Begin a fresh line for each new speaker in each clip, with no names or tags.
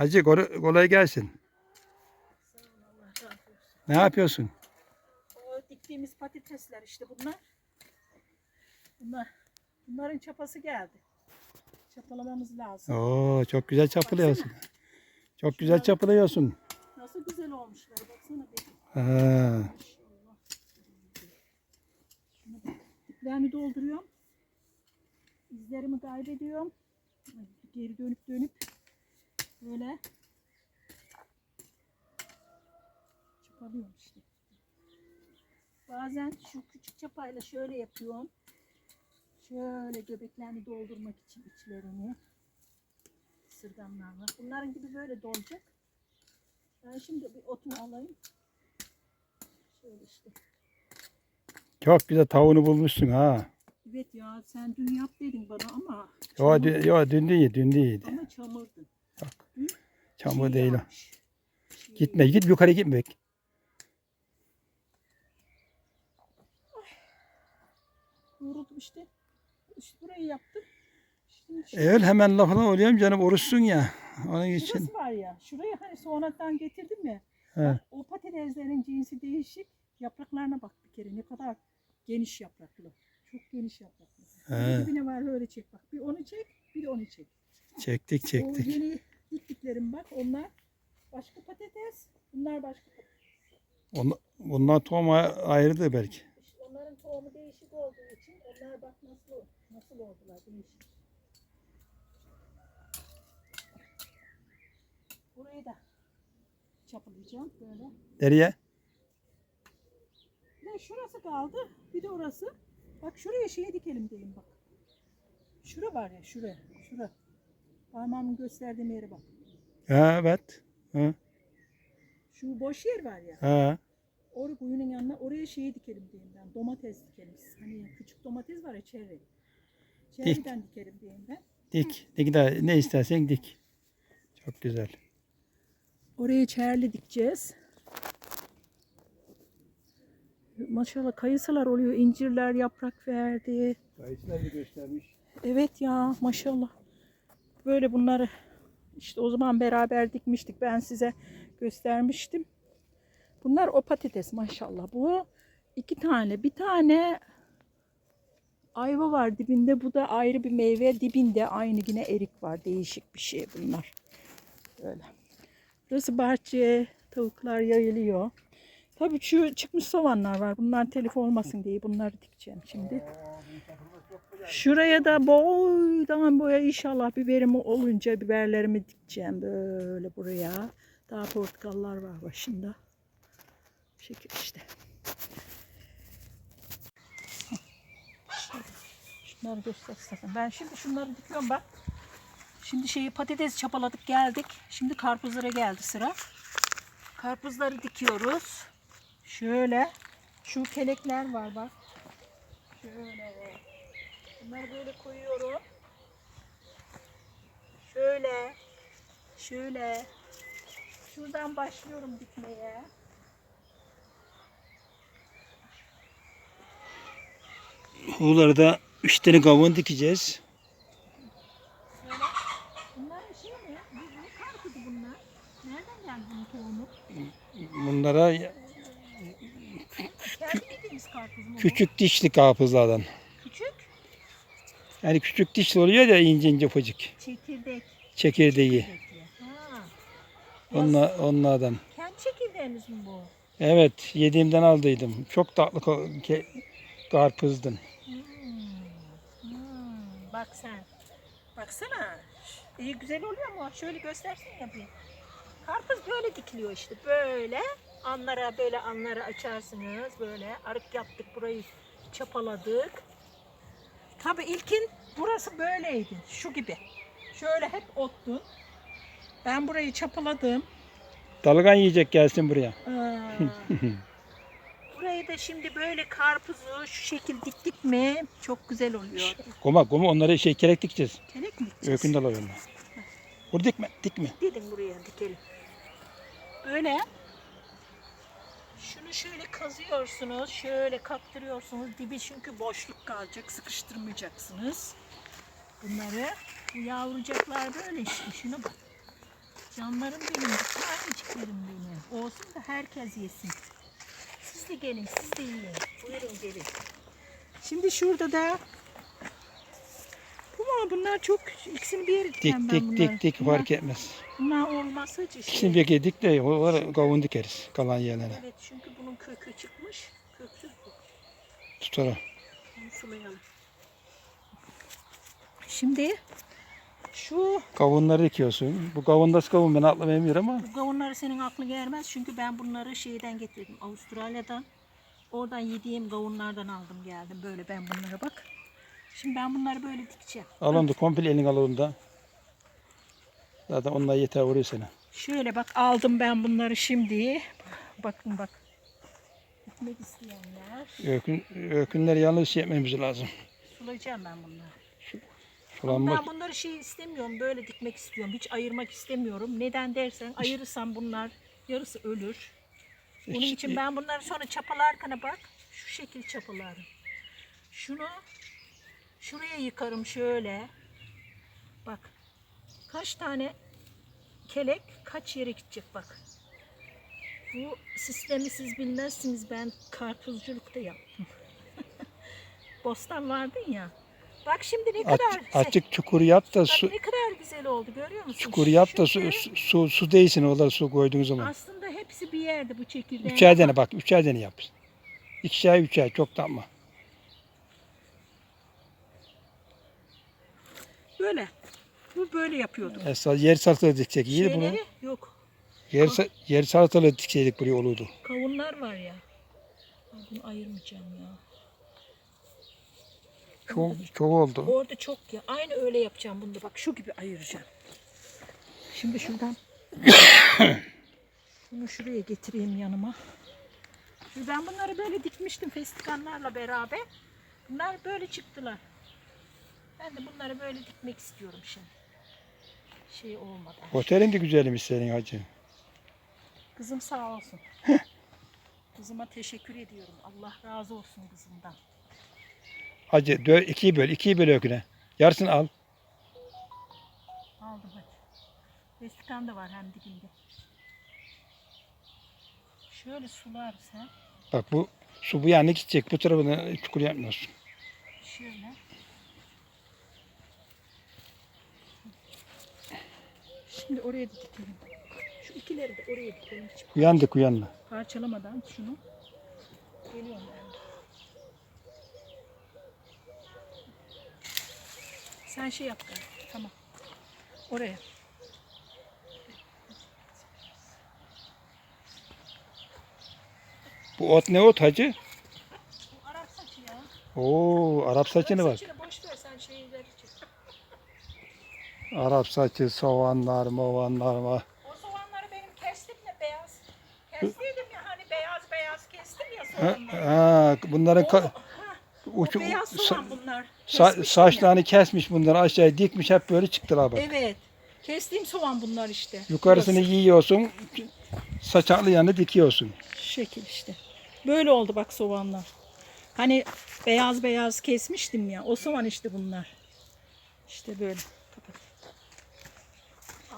Hacı kol- kolay gelsin. Ne yapıyorsun?
O diktiğimiz patatesler işte bunlar. Bunlar. Bunların çapası geldi. Çapalamamız lazım.
Oo çok güzel çapılıyorsun. Çok güzel çapılıyorsun.
Nasıl güzel olmuşlar. Baksana.
Ha.
Diplerini dolduruyorum. İzlerimi kaybediyorum. Geri dönüp dönüp böyle çapalıyorum işte. Bazen şu küçük çapayla şöyle yapıyorum. Şöyle göbeklerini doldurmak için içlerini. Sırganlarla. Bunların gibi böyle dolacak. Ben şimdi bir otunu alayım. Şöyle işte.
çok güzel tavuğunu bulmuşsun ha.
Evet ya sen dün yap dedin bana ama
Yo, dün, yo, dün değil, dün değildi.
ama çamurdu.
Çamur
Çiğ
değil o.
Çiğ.
Gitme, git yukarı gitme.
Yoruldum işte. İşte burayı yaptım. Şimdi şu-
Evet hemen lafına oluyorum canım oruçsun ya. Onun için.
Şurası var ya. Şurayı hani sonradan getirdim ya. Bak, o patateslerin cinsi değişik. Yapraklarına bak bir kere ne kadar geniş yapraklı. Çok geniş yapraklı.
He.
Bir dibine var öyle çek bak. Bir onu çek, bir de onu çek.
Çektik
O
çektik.
yeni diktiklerim bak onlar başka patates, bunlar başka patates.
Onlar, bunlar tohum a- ayrıdı belki.
İşte onların tohumu değişik olduğu için onlar bak nasıl nasıl oldular değişik. Burayı da çapalayacağım böyle.
Nereye?
Ne şurası kaldı bir de orası. Bak şuraya şey dikelim diyeyim bak. Şura var ya şuraya şura. Parmağımın gösterdiğim yere bak.
Ha, evet. Ha,
Şu boş yer var ya.
ha.
Orada kuyunun yanına oraya şeyi dikelim diyeyim ben. Domates dikelim. Hani küçük domates var ya çeri. Çeriden dikelim diyeyim ben.
Dik. Dik de ne istersen dik. Çok güzel.
Oraya çerli dikeceğiz. Maşallah kayısılar oluyor. incirler yaprak verdi.
Kayısılar göstermiş.
Evet ya maşallah. Böyle bunları işte o zaman beraber dikmiştik. Ben size göstermiştim. Bunlar o patates maşallah. Bu iki tane. Bir tane ayva var dibinde. Bu da ayrı bir meyve. Dibinde aynı yine erik var. Değişik bir şey bunlar. Böyle. Burası bahçe. Tavuklar yayılıyor. Tabii şu çıkmış soğanlar var. Bunlar telif olmasın diye bunları dikeceğim şimdi. Şuraya da boydan boya inşallah biberimi olunca biberlerimi dikeceğim böyle buraya. Daha portakallar var başında. Bu şekil işte. Şunları göster. Ben şimdi şunları dikiyorum bak. Şimdi şeyi patates çapaladık geldik. Şimdi karpuzlara geldi sıra. Karpuzları dikiyoruz. Şöyle. Şu kelekler var bak. Şöyle. Bunları böyle koyuyorum. Şöyle. Şöyle. Şuradan başlıyorum dikmeye.
Buraları da üç tane kavun dikeceğiz.
Bunlar şey mi? Bu karpuzu bunlar. Nereden geldi bunun tohumu?
Bunlara
Kendi bildiğimiz karpuz mu bu?
küçük dişli karpuzlardan. Yani küçük dişli oluyor ya ince ince ufacık.
Çekirdek.
Çekirdeği.
Ha.
Onlar, onlardan.
Kendi çekirdeğiniz mi bu?
Evet yediğimden aldıydım. Çok tatlı ke- karpuzdun.
Hmm. Hmm. Bak sen. Baksana. İyi güzel oluyor mu? Şöyle göstersene bir. Karpuz böyle dikiliyor işte. Böyle. Anlara böyle anlara açarsınız. Böyle arık yaptık. Burayı çapaladık. Tabii ilkin burası böyleydi. Şu gibi. Şöyle hep ottu. Ben burayı çapaladım.
Dalgan yiyecek gelsin buraya.
Aa. Burayı da şimdi böyle karpuzu şu şekil diktik mi çok güzel oluyor.
Goma goma onları şey kerek dikeceğiz.
Kelek mi dikeceğiz?
Dalı onlar. Burada dikme dikme.
Dedim buraya dikelim. Böyle şunu şöyle kazıyorsunuz, şöyle kaktırıyorsunuz. Dibi çünkü boşluk kalacak, sıkıştırmayacaksınız. Bunları bu yavrucaklar böyle işte şuna bak. Canlarım benim, taneciklerim benim. Olsun da herkes yesin. Siz de gelin, siz de yiyin. Buyurun gelin. Şimdi şurada da ama bunlar çok ikisini bir yere
Dik
ben
dik
bunları.
dik dik
Bunlar-
fark etmez.
Bunlar olmazsa hiç işte.
İkisini bir dik de o var kavun dikeriz kalan yerlere.
Evet çünkü bunun kökü çıkmış. Köksüz bu.
Tutar o.
Bunu sulayalım. Şimdi şu
Kavunları dikiyorsun. Bu kavundası kavun ben atlamayamıyorum ama
bu kavunları senin aklına gelmez çünkü ben bunları şeyden getirdim Avustralya'dan. Oradan yediğim kavunlardan aldım geldim böyle ben bunlara bak. Şimdi ben bunları böyle dikeceğim.
al onu da komple elin al onu da. Zaten onlar yeter vuruyor seni.
Şöyle bak aldım ben bunları şimdi. Bakın bak. Dikmek isteyenler.
Ökün, ökünleri yalnız şey etmemiz lazım.
Sulayacağım ben bunları.
Sulanmak.
Ben bunları şey istemiyorum, böyle dikmek istiyorum. Hiç ayırmak istemiyorum. Neden dersen ayırırsam bunlar yarısı ölür.
Hiç-
için ben bunları sonra çapalarken bak şu şekil çapalarım. Şunu şuraya yıkarım şöyle. Bak kaç tane kelek kaç yere gidecek bak. Bu sistemi siz bilmezsiniz ben karpuzculukta yaptım. Bostan vardın ya. Bak şimdi ne kadar
açık çukur yap da
Bak
su
ne kadar güzel oldu görüyor musun?
çukur yap da su,
Çünkü
su, su, su değilsin orada su koyduğun zaman.
Aslında hepsi bir yerde bu çekirdeğin.
Üçer tane bak üçer tane yap. İkişer üçer çok da
Böyle. Bu böyle yapıyordum.
Esas yer salatalığı dikecek iyiydi bunu.
Şeyleri yok.
Yer, sa- yer salatalığı dikseydik buraya olurdu.
Kavunlar var ya. Ay, Bunu ayırmayacağım ya.
Çok, çok oldu.
Orada çok ya. Aynı öyle yapacağım bunu da. Bak şu gibi ayıracağım. Şimdi şuradan bunu şuraya getireyim yanıma. Şimdi ben bunları böyle dikmiştim festivallerle beraber. Bunlar böyle çıktılar. Ben de bunları böyle dikmek istiyorum şimdi. Şey olmadan.
Otelin de güzelmiş senin hacı.
Kızım sağ olsun. Kızıma teşekkür ediyorum. Allah razı olsun kızımdan.
Hacı dö- ikiyi böl, ikiyi böl öküne. Yarısını al.
Aldım hadi. Vestikan da var hem dibinde. Şöyle sularız ha.
Bak bu su bu yana gidecek. Bu tarafına çukur yapmıyorsun.
Şöyle. Şimdi oraya da dikelim. Şu ikileri de oraya dikelim. Hiç
Uyandık uyanma.
parçalamadan şunu. Geliyorum ben. Sen şey yap. gari, Tamam. Oraya.
Bu ot ne ot hacı?
Bu Arap saçı ya.
Oo Arap saçını bak.
saçını boş ver sen şeyleri çek.
Arap saçı, soğanlar, movanlar var.
O soğanları benim kestim de beyaz. Kestiydim ya hani beyaz beyaz kestim ya soğanları.
ha, bunların
O, ha, o
ucu,
beyaz soğan bunlar.
sa-
Kesmiştim ya.
saçlarını kesmiş bunları aşağıya dikmiş hep böyle çıktılar bak.
Evet. Kestiğim soğan bunlar işte.
Yukarısını
Burası.
yiyorsun, saçaklı yanı dikiyorsun.
Şekil işte. Böyle oldu bak soğanlar. Hani beyaz beyaz kesmiştim ya. O soğan işte bunlar. İşte böyle.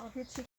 oh you office